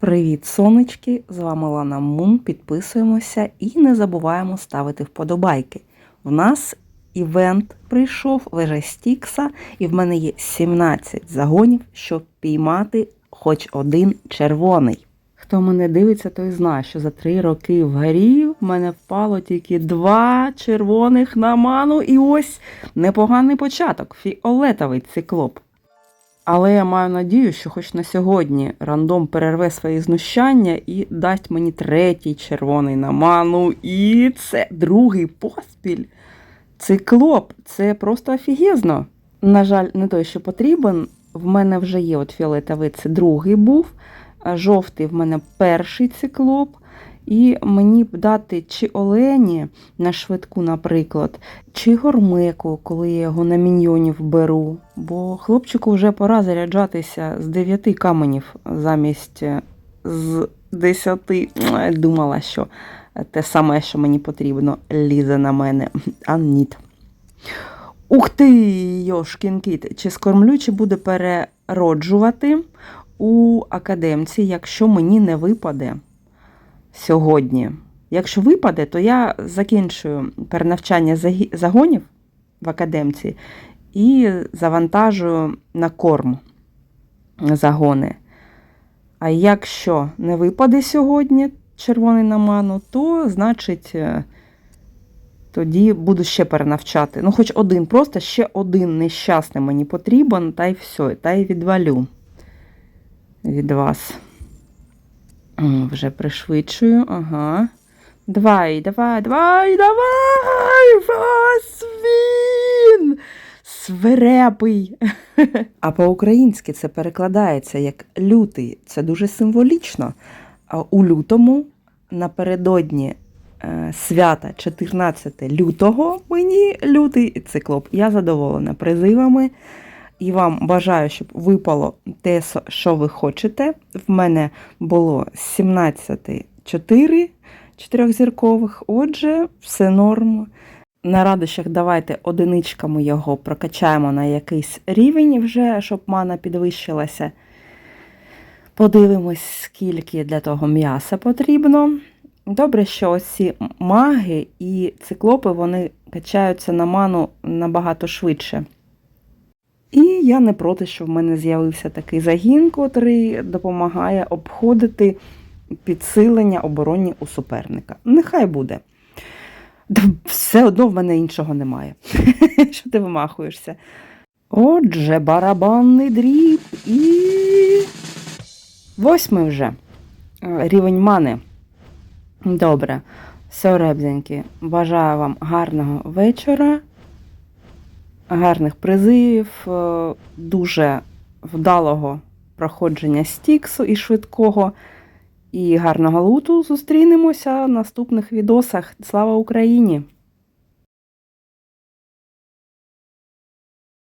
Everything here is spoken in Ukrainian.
Привіт, сонечки! З вами Лана Мун. Підписуємося і не забуваємо ставити вподобайки. У нас івент прийшов леже Стікса, і в мене є 17 загонів, щоб піймати хоч один червоний. Хто мене дивиться, той знає, що за три роки в горі в мене впало тільки два червоних на ману, і ось непоганий початок фіолетовий циклоп. Але я маю надію, що хоч на сьогодні рандом перерве свої знущання і дасть мені третій червоний на ману. І це другий поспіль. Циклоп, це просто офігезно. На жаль, не той, що потрібен. В мене вже є от фіолетовий, це другий був. Жовтий в мене перший циклоп. І мені б дати чи Олені на швидку, наприклад, чи гормеку, коли я його на міньйонів беру. Бо хлопчику вже пора заряджатися з 9 каменів замість е, з 10. Думала, що те саме, що мені потрібно, лізе на мене. А ні. Ух ти, йошкін кіт! Чи скормлю, чи буде перероджувати у академці, якщо мені не випаде сьогодні. Якщо випаде, то я закінчую перенавчання загонів в академці і завантажую на корм загони. А якщо не випаде сьогодні червоний на ману, то значить е, тоді буду ще перенавчати. Ну, хоч один, просто ще один нещасний мені потрібен, та й все, та й відвалю від вас. Вже пришвидшую, ага. Давай, давай, давай, давай! Вас він! Свирепий. А по-українськи це перекладається як лютий. Це дуже символічно. У лютому напередодні е, свята 14 лютого мені лютий циклоп. Я задоволена призивами. І вам бажаю, щоб випало те, що ви хочете. В мене було 17 4 чотирьохзіркових, отже, все норм. На радощах давайте одиничками його прокачаємо на якийсь рівень вже, щоб мана підвищилася. Подивимось, скільки для того м'яса потрібно. Добре, що ось ці маги і циклопи вони качаються на ману набагато швидше. Я не проти, що в мене з'явився такий загін, котрий допомагає обходити підсилення оборонні у суперника. Нехай буде. Все одно в мене іншого немає. Що ти вимахуєшся? Отже, барабанний дріб і. Восьмий вже. Рівень мани. Добре. Все, ребзеньки. Бажаю вам гарного вечора гарних призивів, е, дуже вдалого проходження стіксу і швидкого, і гарного луту. Зустрінемося в наступних відосах. Слава Україні!